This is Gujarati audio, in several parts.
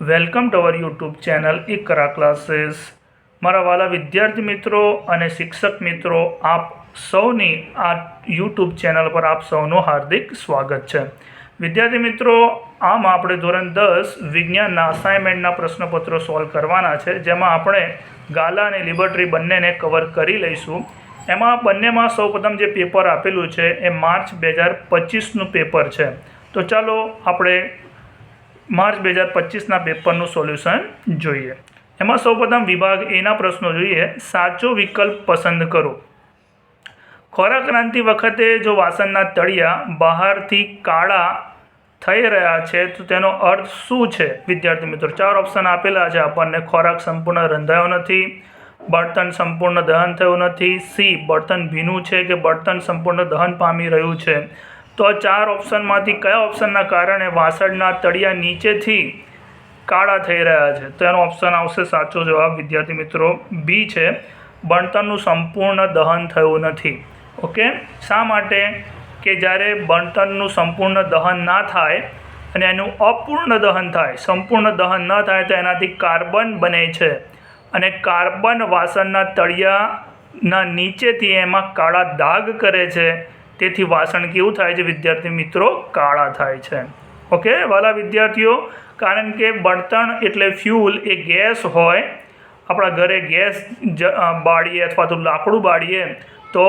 Welcome to our YouTube channel Iqra classes. મારા વાલા વિદ્યાર્થી મિત્રો અને શિક્ષક મિત્રો, આપ સૌની આ યુટ્યુબ ચેનલ પર આપ સૌનું હાર્દિક સ્વાગત છે. વિદ્યાર્થી મિત્રો, આમ આપણે ધોરણ દસ વિજ્ઞાનના અસાઇનમેન્ટના પ્રશ્નપત્રો સોલ્વ કરવાના છે, જેમાં આપણે ગાલા અને લિબર્ટરી બંનેને કવર કરી લઈશું. એમાં બંનેમાં સૌપ્રથમ જે પેપર આપેલું છે, એ માર્ચ બે હજાર પચીસનું પેપર છે. તો ચાલો આપણે માર્ચ બે હજાર પચીસના પેપરનું સોલ્યુશન જોઈએ. એમાં સૌપ્રથમ વિભાગ એના પ્રશ્નો જોઈએ. સાચો વિકલ્પ પસંદ કરો. ખોરાક ક્રાંતિ વખતે જો વાસણના તળિયા બહારથી કાળા થઈ રહ્યા છે, તો તેનો અર્થ શું છે? વિદ્યાર્થી મિત્રો, ચાર ઓપ્શન આપેલા છે આપણને. ખોરાક સંપૂર્ણ રંધાયો નથી. બળતણ સંપૂર્ણ દહન થયું નથી. સી, બળતણ ભીનું છે કે બળતણ સંપૂર્ણ દહન પામી રહ્યું છે? તો આ ચાર ઓપ્શનમાંથી કયા ઓપ્શનના કારણે વાસણના તળિયા નીચેથી કાળા થઈ રહ્યા છે? તો એનો ઓપ્શન આવશે સાચો જવાબ, વિદ્યાર્થી મિત્રો. બી છે બણતરનું સંપૂર્ણ દહન થયું નથી. ઓકે? શા માટે? કે જ્યારે બણતરનું સંપૂર્ણ દહન ના થાય અને એનું અપૂર્ણ દહન થાય, સંપૂર્ણ દહન ન થાય તો એનાથી કાર્બન બને છે. અને કાર્બન વાસણના તળિયાના નીચેથી એમાં કાળા દાગ કરે છે. તેથી વાસણ કેવું થાય છે? વિદ્યાર્થી મિત્રો, કાળા થાય છે. ઓકે વાલા વિદ્યાર્થીઓ, કારણ કે બળતણ એટલે ફ્યુલ એ ગેસ હોય, આપણા ઘરે ગેસ બાળીએ અથવા તો લાકડું બાળીએ, તો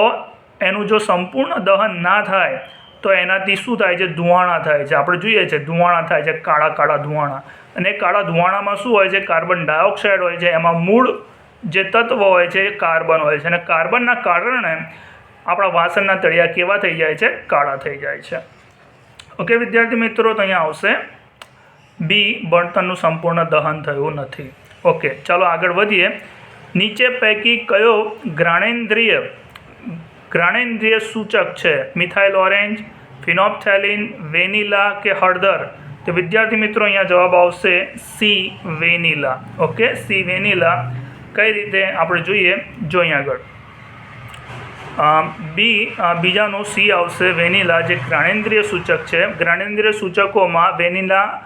એનું જો સંપૂર્ણ દહન ના થાય, તો એનાથી શું થાય છે? ધુવાણા થાય છે. આપણે જોઈએ છે, ધુવાણા થાય છે, કાળા કાળા ધુવાણા. અને કાળા ધુવાણામાં શું હોય છે? કાર્બન ડાયોક્સાઇડ હોય છે. એમાં મૂળ જે તત્વ હોય છે, એ કાર્બન હોય છે. અને કાર્બનના કારણે આપણા વાસણના તળિયા કેવા થઈ જાય છે? કાળા થઈ જાય છે. ઓકે, વિદ્યાર્થી મિત્રો, તો અહીંયા આવશે. બી, બળતણનું સંપૂર્ણ દહન થયું નથી. ઓકે, ચાલો આગળ વધીએ. નીચે પૈકી કયો ગ્રાણેન્દ્રિય ગ્રાણેન્દ્રિય સૂચક છે? મિથાઇલ ઓરેન્જ ફિનોપ્થેલિન વેનીલા કે હળદર? તો વિદ્યાર્થી મિત્રો, અહીંયા જવાબ આવશે C, vanilla. Okay, C, vanilla. કઈ રીતે? આપણે જોઈએ જો અહીંયા આગળ. બી બીજાનું સી આવશે, વેનીલા, જે જ્ઞાનેન્દ્રિય સૂચક છે. જ્ઞાનેન્દ્રિય સૂચકોમાં વેનીલા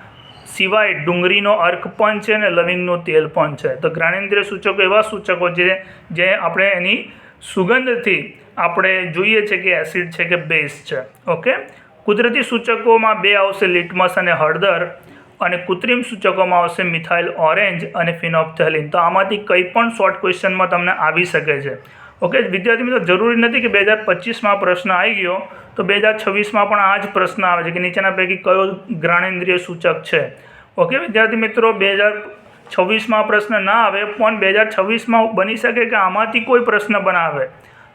સિવાય ડુંગળીનો અર્ક પણ છે અને લવિંગનું તેલ પણ છે. તો જ્ઞાનેન્દ્રિય સૂચકો એવા સૂચકો છે જે આપણે એની સુગંધથી આપણે જોઈએ છે કે એસિડ છે કે બેઝ છે. ઓકે? કુદરતી સૂચકોમાં બે આવશે લિટમસ અને હળદર અને કૃત્રિમ સૂચકોમાં આવશે મિથાઇલ ઓરેન્જ અને ફિનોપ્થેલિન. તો આમાંથી કંઈ પણ શોર્ટ ક્વેશ્ચનમાં તમને આવી શકે છે. ઓકે વિદ્યાર્થી મિત્રો, જરૂરી નથી કે બે હજાર પચીસમાં પ્રશ્ન આવી ગયો તો બે હજાર છવ્વીસમાં પણ આ જ પ્રશ્ન આવે છે કે નીચેના પૈકી કયો જ્ઞાનેન્દ્રિય સૂચક છે. ઓકે વિદ્યાર્થી મિત્રો, બે હજાર છવ્વીસમાં પ્રશ્ન ના આવે પણ બે હજાર છવ્વીસમાં બની શકે કે આમાંથી કોઈ પ્રશ્ન બનાવે.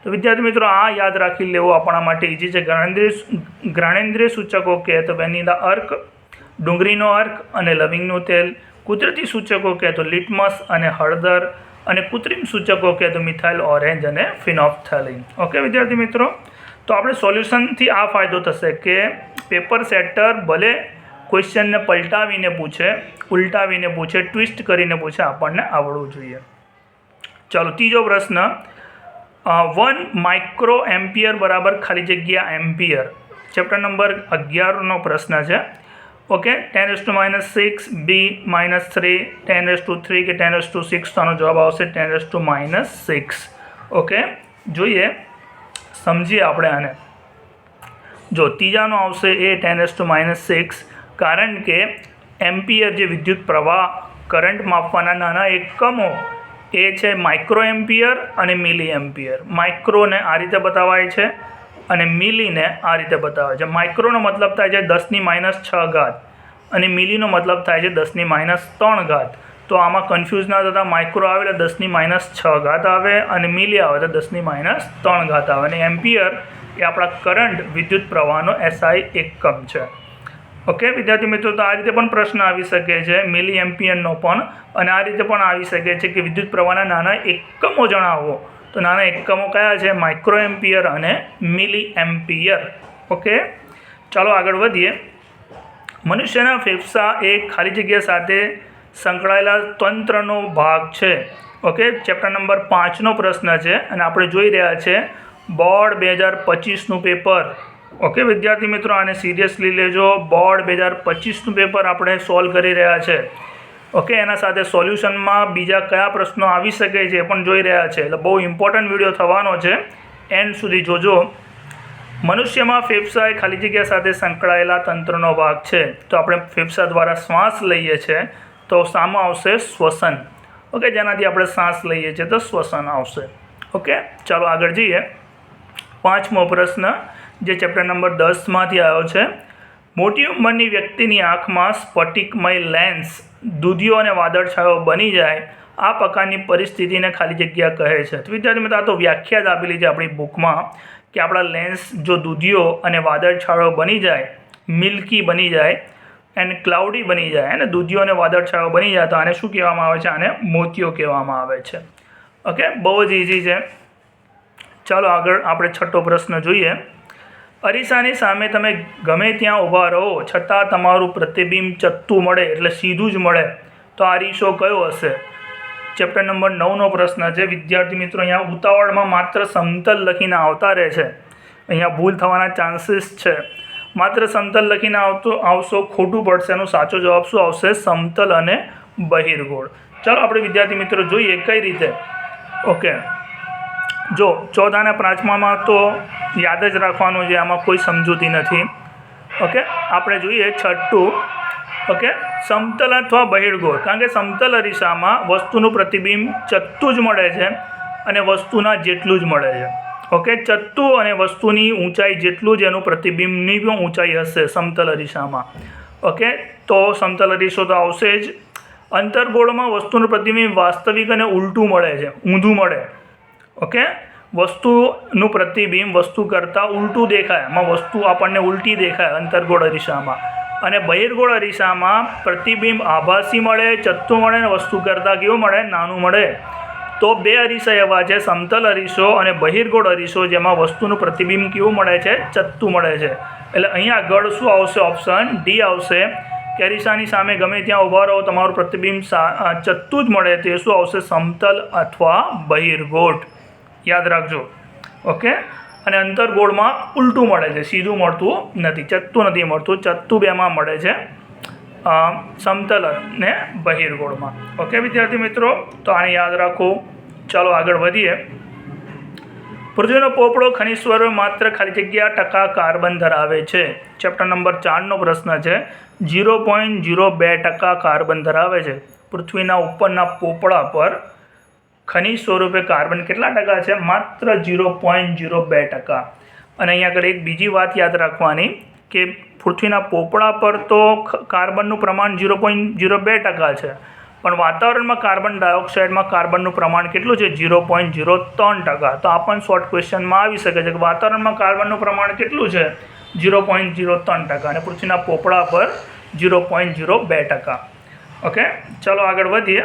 તો વિદ્યાર્થી મિત્રો, આ યાદ રાખી લેવું આપણા માટે ઈજી છે. જ્ઞાનેન્દ્રિય જ્ઞાનેન્દ્રિય સૂચકો કે તો વેનીલા અર્ક, ડુંગળીનો અર્ક અને લવિંગનું તેલ. કુદરતી સૂચકો કહે તો લિટમસ અને હળદર. અને કૃત્રિમ સૂચકો કે તો મિથાઇલ, ઓરેન્જ અને ફિનોપ્થેલિન ઓકે, વિદ્યાર્થી મિત્રો? તો આપણે સોલ્યુશનથી આ ફાયદો થશે કે પેપર સેટર ભલે ક્વેશ્ચનને પલટાવીને પૂછે, ઉલટાવીને પૂછે, ટ્વિસ્ટ કરીને પૂછે, આપણને આવડવું જોઈએ. ચાલો, ત્રીજો પ્રશ્ન. વન માઇક્રો એમ્પિયર બરાબર ખાલી જગ્યા એમ્પિયર. ચેપ્ટર નંબર અગિયારનો પ્રશ્ન છે. Okay ten S two minus six B minus three ten S two three કે ટેન એસ ટુ સિક્સ તો આનો જવાબ આવશે ten S two minus six okay જોઈએ, સમજીએ આપણે આને. જો ત્રીજાનો આવશે એ ten S two minus six કારણ કે એમ્પિયર જે વિદ્યુત પ્રવાહ કરંટ માપવાના નાના એકમો, એ છે માઇક્રો એમ્પિયર અને મિલી એમ્પિયર માઇક્રોને આ રીતે બતાવાય છે. અને મિલીને આ રીતે બતાવે છે. માઇક્રોનો મતલબ થાય છે દસની માઇનસ છ ઘાત અને મિલીનો મતલબ થાય છે દસની માઇનસ ત્રણ ઘાત. તો આમાં કન્ફ્યુઝ ના થતા માઇક્રો આવે એટલે દસની માઇનસ છ ઘાત આવે અને મિલી આવે તો દસની માઇનસ ત્રણ ઘાત આવે. અને એમ્પિયર એ આપણા કરંટ વિદ્યુત પ્રવાહનો એસઆઈ એકમ છે. ઓકે, વિદ્યાર્થી મિત્રો, તો આ રીતે પણ પ્રશ્ન આવી શકે છે મિલી એમ્પિયરનો પણ. અને આ રીતે પણ આવી શકે છે કે વિદ્યુત પ્રવાહના નાના એકમો જણાવો. તો નાના એકમો કયા છે? માઇક્રો એમ્પિયર અને મિલી એમ્પિયર ઓકે ચાલો આગળ વધીએ. મનુષ્યના ફેફસા એ ખાલી જગ્યા સાથે સંકળાયેલા તંત્રનો ભાગ છે. ઓકે ચેપ્ટર નંબર પાંચનો પ્રશ્ન છે અને આપણે જોઈ રહ્યા છે બોર્ડ બે હજાર પચીસનું પેપર. ઓકે વિદ્યાર્થી મિત્રો, આને સિરિયસલી લેજો. બોર્ડ બે હજાર પચીસનું પેપર આપણે સોલ્વ કરી રહ્યા છે. ઓકે, એના સાથે સોલ્યુશનમાં બીજા કયા પ્રશ્નો આવી શકે છે એ પણ જોઈ રહ્યા છે. એટલે બહુ ઇમ્પોર્ટન્ટ વીડિયો થવાનો છે. એન્ડ સુધી જોજો. મનુષ્યમાં ફેફસા એ ખાલી જગ્યા સાથે સંકળાયેલા તંત્રનો ભાગ છે. તો આપણે ફેફસા દ્વારા શ્વાસ લઈએ છીએ તો સામો આવશે શ્વસન. ઓકે, જેનાથી આપણે શ્વાસ લઈએ છીએ તો શ્વસન આવશે. ઓકે, ચાલો આગળ જઈએ. પાંચમો પ્રશ્ન, જે ચેપ્ટર નંબર દસમાંથી આવ્યો છે. મોટી ઉંમરની વ્યક્તિની આંખમાં સ્ફટિકમય લેન્સ દૂધિયો અને વાદળછાયો બની જાય, આ પ્રકારની પરિસ્થિતિને ખાલી જગ્યા કહે છે. તો વિદ્યાર્થી મિત્રો, આ તો વ્યાખ્યા જ આપેલી છે આપણી બુકમાં કે આપણા લેન્સ જો દૂધિયો અને વાદળછાયો બની જાય, મિલ્કી બની જાય એન્ડ ક્લાઉડી બની જાય, અને દૂધિયો અને વાદળછાયો બની જાય, તો આને શું કહેવામાં આવે છે? આને મોતીઓ કહેવામાં આવે છે. ઓકે બહુ જ ઇઝી છે. ચાલો આગળ આપણે છઠ્ઠો પ્રશ્ન જોઈએ. અરીસાની સામે તમે ગમે ત્યાં ઊભા રહો, છતાં તમારું પ્રતિબિંબ ચત્તું મળે એટલે સીધું જ મળે. તો આ અરીસો કયો હશે? ચેપ્ટર નંબર નવનો પ્રશ્ન છે. વિદ્યાર્થી મિત્રો, અહીંયા ઉતાવળમાં માત્ર સમતલ લખીને આવતા રહે છે. અહીંયા ભૂલ થવાના ચાન્સીસ છે. માત્ર સમતલ લખીને આવતો, આવશો, ખોટું પડશે, એનો સાચો જવાબ શું આવશે? સમતલ અને બહિર્ગોળ. ચાલો આપણે વિદ્યાર્થી મિત્રો જોઈએ કઈ રીતે. ઓકે. જો, ચોથા અને પાંચમામાં તો યાદ જ રાખવાનું છે, આમાં કોઈ સમજૂતી નથી. ઓકે? આપણે જોઈએ છઠ્ઠું. ઓકે? સમતલ અથવા બહિર્ગોળ. કારણ કે સમતલ અરીસામાં વસ્તુનું પ્રતિબિંબ ચત્તું જ મળે છે અને વસ્તુના જેટલું જ મળે છે. ઓકે? ચત્તું અને વસ્તુની ઊંચાઈ જેટલું જ એનું પ્રતિબિંબની પણ ઊંચાઈ હશે સમતલ અરીસામાં. ઓકે? તો સમતલ અરીસો તો આવશે જ. અંતરગોળમાં વસ્તુનું પ્રતિબિંબ વાસ્તવિક અને ઉલટું મળે છે. ઊંધું મળે. ઓકે વસ્તુનું પ્રતિબિંબ, વસ્તુ કરતાં ઉલટું દેખાય. એમાં વસ્તુ આપણને ઉલટી દેખાય, અંતરગોળ અરીસામાં. અને બહિર્ગોળ અરીસામાં પ્રતિબિંબ આભાસી મળે, ચત્તું મળે અને વસ્તુ કરતાં કેવું મળે? નાનું મળે. તો બે અરીસા એવા છે, સમતલ અરીસો અને બહિર્ગોળ અરીસો, જેમાં વસ્તુનું પ્રતિબિંબ કેવું મળે છે? ચત્તું મળે છે. એટલે અહીંયા આગળ શું આવશે? ઓપ્શન ડી આવશે. કે અરીસાની સામે ગમે ત્યાં ઊભા રહો, તમારું પ્રતિબિંબ ચત્તું જ મળે. તે શું આવશે? સમતલ અથવા બહિર્ગોળ. યાદ રાખજો. ઓકે અને અંતરગોળમાં ઉલટું મળે છે. સીધું મળતું નથી. ચત્તું નથી મળતું. ચત્તું બેમાં મળે છે સમતલ અને બહિર્ગોળમાં. ઓકે વિદ્યાર્થી મિત્રો? તો આને યાદ રાખો. ચાલો આગળ વધીએ. પૃથ્વીનો પોપડો ખનિજ સ્વરૂપે માત્ર ખાલી જગ્યા ટકા કાર્બન ધરાવે છે. ચેપ્ટર નંબર ચારનો પ્રશ્ન છે. ઝીરો પોઈન્ટ ઝીરો બે ટકા કાર્બન ધરાવે છે. પૃથ્વીના ઉપરના પોપડા પર ખનિજ સ્વરૂપે કાર્બન કેટલા ટકા છે? માત્ર ઝીરો પોઈન્ટ ઝીરો બે ટકા. અને અહીંયા આગળ એક બીજી વાત યાદ રાખવાની કે પૃથ્વીના પોપડા પર તો કાર્બનનું પ્રમાણ ઝીરો પોઈન્ટ ઝીરો બે ટકા છે. પણ વાતાવરણમાં કાર્બન ડાયોક્સાઇડમાં કાર્બનનું પ્રમાણ કેટલું છે? ઝીરો પોઈન્ટ ઝીરો ત્રણ ટકા. તો આ પણ શોર્ટ ક્વેશ્ચનમાં આવી શકે છે કે વાતાવરણમાં કાર્બનનું પ્રમાણ કેટલું છે? ઝીરો પોઈન્ટ ઝીરો ત્રણ ટકા. અને પૃથ્વીના પોપડા પર ઝીરો પોઈન્ટ ઝીરો બે ટકા. ઓકે? ચાલો આગળ વધીએ.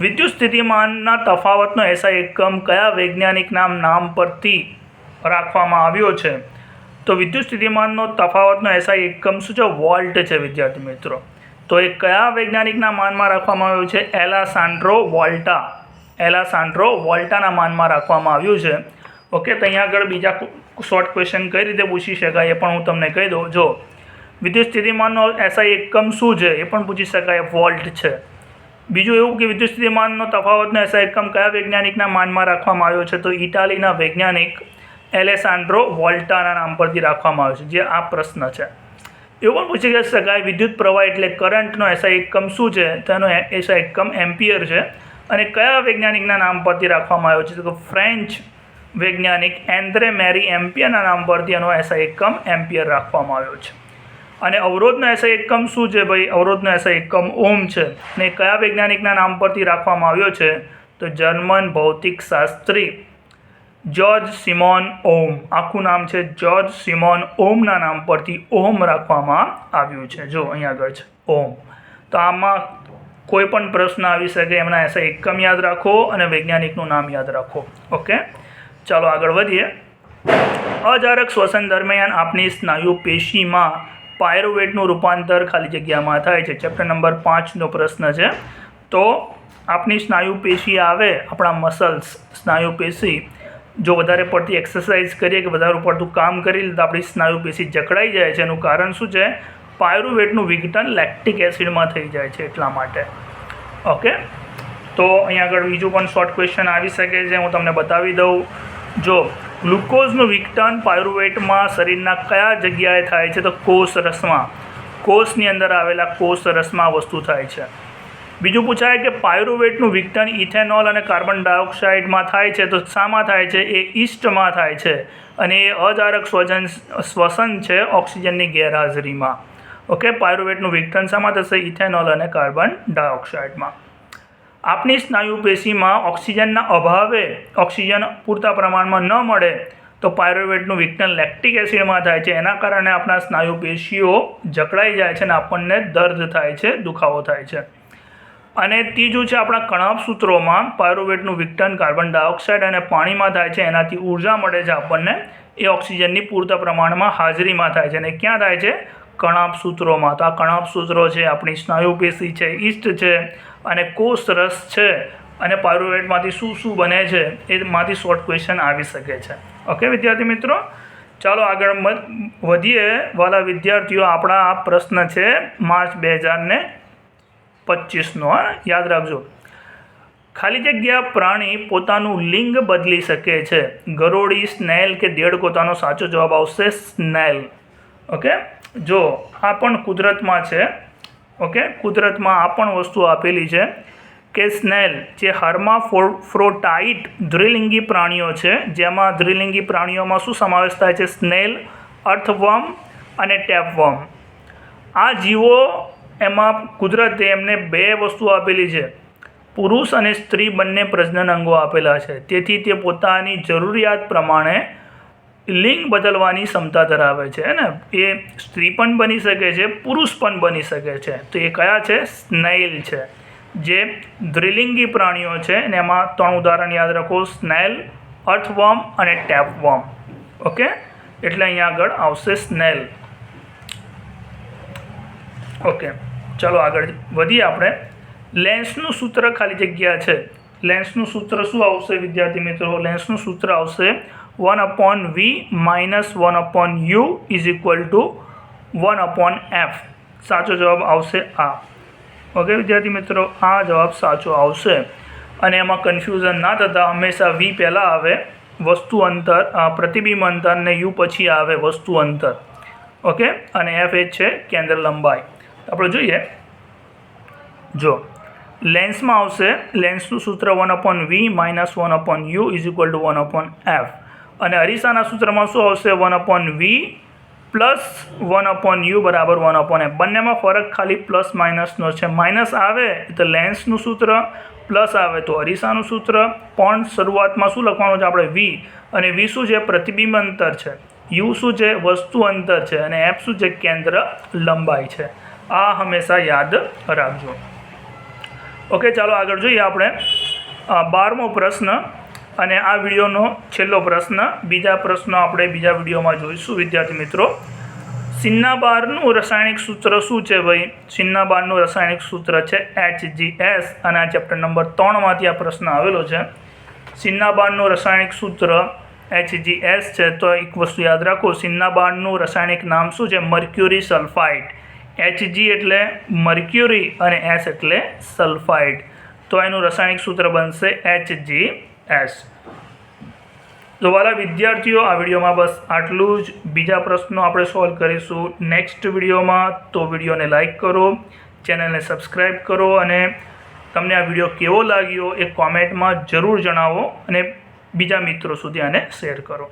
વિદ્યુત સ્થિતિમાનના તફાવતનો એસઆઈ એકમ કયા વૈજ્ઞાનિકના નામ પરથી રાખવામાં આવ્યો છે? તો વિદ્યુત સ્થિતિમાનનો તફાવતનો એસઆઈ એકમ શું છે? વોલ્ટ છે, વિદ્યાર્થી મિત્રો. તો એ કયા વૈજ્ઞાનિકના માનમાં રાખવામાં આવ્યું છે? એલાસાન્ડ્રો વોલ્ટા. એલાસાન્ડ્રો વોલ્ટાના માનમાં રાખવામાં આવ્યું છે. ઓકે, તો અહીંયા આગળ બીજા શોર્ટ ક્વેશ્ચન કઈ રીતે પૂછી શકાય એ પણ હું તમને કહી દઉં. જો, વિદ્યુત સ્થિતિમાનનો એસઆઈ એકમ શું છે? એ પણ પૂછી શકાય. વોલ્ટ છે. બીજું એવું કે વિદ્યુત સ્થિતિમાનનો તફાવતનો એકમ કયા વૈજ્ઞાનિકના માનમાં રાખવામાં આવ્યો છે? તો ઇટાલીના વૈજ્ઞાનિક એલેસાન્ડ્રો વોલ્ટાના નામ પરથી રાખવામાં આવ્યો છે, જે આ પ્રશ્ન છે. એવું પણ પૂછી શકાય વિદ્યુત પ્રવાહ એટલે કરંટનો એસઆઈ એકમ શું છે? તેનો એસઆઈ એકમ એમ્પિયર છે. અને કયા વૈજ્ઞાનિકના નામ પરથી રાખવામાં આવ્યો છે? તો ફ્રેન્ચ વૈજ્ઞાનિક એન્દ્રે મેરી એમ્પિયરના નામ પરથી એનો એસઆઈ એકમ એમ્પિયર રાખવામાં આવ્યો છે. અને અવરોધનો એસઆઈ એકમ શું છે ભાઈ? અવરોધનો એસઆઈ એકમ ઓમ છે. ને કયા વૈજ્ઞાનિકના નામ પરથી રાખવામાં આવ્યો છે? તો જર્મન ભૌતિક શાસ્ત્રી જ્યોર્જ સિમોન ઓમ આખું નામ છે જ્યોર્જ સિમોન ઓમના નામ પરથી ઓમ રાખવામાં આવ્યું છે. જો અહીંયા આગળ છે. ઓમ તો આમાં કોઈ પણ પ્રશ્ન આવી શકે, એમના એસા એકમ યાદ રાખો અને વૈજ્ઞાનિકનું નામ યાદ રાખો. ઓકે? ચાલો આગળ વધીએ. અજારક શ્વસન દરમિયાન આપની સ્નાયુ પેશીમાં પાયરોવેટનું રૂપાંતર ખાલી જગ્યામાં થાય છે. ચેપ્ટર નંબર પાંચનો પ્રશ્ન છે. તો આપણી સ્નાયુ પેશી આવે, આપણા મસલ્સ સ્નાયુ પેશી જો વધારે પડતી એક્સરસાઇઝ કરીએ કે વધારે પડતું કામ કરી લે તો આપણી સ્નાયુ પેશી જકડાઈ જાય છે. એનું કારણ શું છે? પાયરુવેટનું વિઘટન લેક્ટિક એસિડમાં થઈ જાય છે એટલા માટે. ઓકે તો અહીંયા આગળ બીજું પણ શોર્ટ ક્વેશ્ચન આવી શકે છે. હું તમને બતાવી દઉં. જો ગ્લુકોઝનું વિઘટન પાયરુવેટમાં શરીરના કયા જગ્યાએ થાય છે તો કોષ રસમાં. કોષની અંદર આવેલા કોષ રસમાં વસ્તુ થાય છે. બીજું પૂછાય કે પાયરુવેટનું વિઘટન ઇથેનોલ અને કાર્બન ડાયોક્સાઇડમાં થાય છે તો શામાં થાય છે? એ ઇસ્ટમાં થાય છે અને એ અજારક સ્વજન શ્વસન છે ઓક્સિજનની ગેરહાજરીમાં. ઓકે, પાયરુવેટનું વિઘટન શામાં થશે ઇથેનોલ અને કાર્બન ડાયોક્સાઇડમાં. આપણી સ્નાયુ પેશીમાં ઓક્સિજનના અભાવે ઓક્સિજન પૂરતા પ્રમાણમાં ન મળે તો પાયરોવેટનું વિઘટન લેક્ટિક એસિડમાં થાય છે. એના કારણે આપણા સ્નાયુ પેશીઓ જકડાઈ જાય છે અને આપણને દર્દ થાય છે, દુખાવો થાય છે. અને ત્રીજું છે આપણા કણાપ સૂત્રોમાં પાયરોવેટનું વિઘટન કાર્બન ડાયોક્સાઇડ અને પાણીમાં થાય છે. એનાથી ઊર્જા મળે છે આપણને. એ ઓક્સિજનની પૂરતા પ્રમાણમાં હાજરીમાં થાય છે. અને ક્યાં થાય છે? કણાપ સૂત્રોમાં. તો આ કણાભ સૂત્રો છે, આપણી સ્નાયુ પેશી છે ઈસ્ટ છે અને કોષ રસ છે અને પાયરુવેટમાંથી શું શું બને છે, એમાંથી શોર્ટ ક્વેશ્ચન આવી શકે છે. ઓકે વિદ્યાર્થી મિત્રો? ચાલો આગળ વધીએ. વાલા વિદ્યાર્થીઓ, આપણા આ પ્રશ્ન છે માર્ચ બે હજારને પચીસનો. યાદ રાખજો. ખાલી જગ્યા પ્રાણી પોતાનું લિંગ બદલી શકે છે. ગરોળી સ્નેલ કે દેડકોતાનો સાચો જવાબ આવશે સ્નેલ ઓકે જો, આ પણ કુદરતમાં છે. ઓકે? કુદરતમાં આ પણ વસ્તુ આપેલી છે કે સ્નેલ, જે હર્માફ્રોટાઇટ દ્વિલિંગી પ્રાણીઓ છે, જેમાં દ્વિલિંગી પ્રાણીઓમાં શું સમાવેશ થાય છે? સ્નેલ અર્થવર્મ અને ટેપવર્મ આ જીવો એમાં કુદરતે એમને બે વસ્તુ આપેલી છે. પુરુષ અને સ્ત્રી બંને પ્રજનન અંગો આપેલા છે. તેથી તે પોતાની જરૂરિયાત પ્રમાણે લિંગ બદલવાની ક્ષમતા ધરાવે છે ને? એ સ્ત્રી પણ બની શકે છે, પુરુષ પણ બની શકે છે. તો એ કયા છે? સ્નેલ છે. જે દ્વિલિંગી પ્રાણીઓ છે અને એમાં ત્રણ ઉદાહરણ યાદ રાખો. સ્નેલ અર્થવર્મ અને ટેપવર્મ. ઓકે? એટલે અહીંયા આગળ આવશે સ્નેલ ઓકે. ચાલો આગળ વધીએ આપણે. લેન્સનું સૂત્ર ખાલી જગ્યા છે. લેન્સનું સૂત્ર શું આવશે, વિદ્યાર્થી મિત્રો? લેન્સનું સૂત્ર આવશે one upon V minus one upon U is equal to one upon F સાચો જવાબ આવશે આ. ઓકે વિદ્યાર્થી મિત્રો, આ જવાબ સાચો આવશે. અને એમાં કન્ફ્યુઝન ના થતાં હંમેશા વી પહેલાં આવે, વસ્તુ અંતર પ્રતિબિંબ અંતર ને યુ પછી આવે વસ્તુ અંતર. ઓકે અને એફ એ છે કેન્દ્ર લંબાઈ. આપણે જોઈએ. જો લેન્સમાં આવશે લેન્સનું સૂત્ર one upon V minus one upon U is equal to one upon F અને અરીસાના સૂત્રમાં શું આવશે? One upon V plus one upon U બરાબર વન અપોન એ બંનેમાં ફરક ખાલી પ્લસ માઇનસનો છે. માઇનસ આવે તો લેન્સનું સૂત્ર પ્લસ આવે તો અરીસાનું સૂત્ર. પણ શરૂઆતમાં શું લખવાનું છે આપણે? વી અને વી શું છે? પ્રતિબિંબ અંતર છે. યુ શું છે? વસ્તુ અંતર છે. અને એફ શું છે? કેન્દ્ર લંબાઈ છે. આ હંમેશા યાદ રાખજો. ઓકે, ચાલો આગળ જોઈએ આપણે. બારમો પ્રશ્ન. અને આ વિડીયોનો છેલ્લો પ્રશ્ન, બીજા પ્રશ્નો આપણે બીજા વિડીયોમાં જોઈશું, વિદ્યાર્થી મિત્રો. સિન્નાબારનું રાસાયણિક સૂત્ર શું છે ભાઈ? સિન્નાબારનું રાસાયણિક સૂત્ર છે એચ એસ અને આ ચેપ્ટર નંબર ત્રણમાંથી આ પ્રશ્ન આવેલો છે. સિન્નાબારનું રાસાયણિક સૂત્ર એચ એસ છે, તો એક વસ્તુ યાદ રાખો, સિન્નાબારનું રાસાયણિક નામ શું છે? Mercury sulphide. એચ એટલે મર્ક્યુરી અને એસ એટલે સલ્ફાઇડ. તો એનું રાસાયણિક સૂત્ર બનશે એચ એસ. તો વિદ્યાર્થીઓ, આ વિડીયોમાં બસ આટલું જ. બીજા પ્રશ્નો આપણે સોલ્વ કરીશું નેક્સ્ટ વિડીયોમાં. તો વિડીયોને લાઇક કરો ચેનલને સબસ્ક્રાઈબ કરો અને તમને આ વીડિયો કેવો લાગ્યો એ કોમેન્ટમાં જરૂર જણાવો અને બીજા મિત્રો સુધી આને શેર કરો.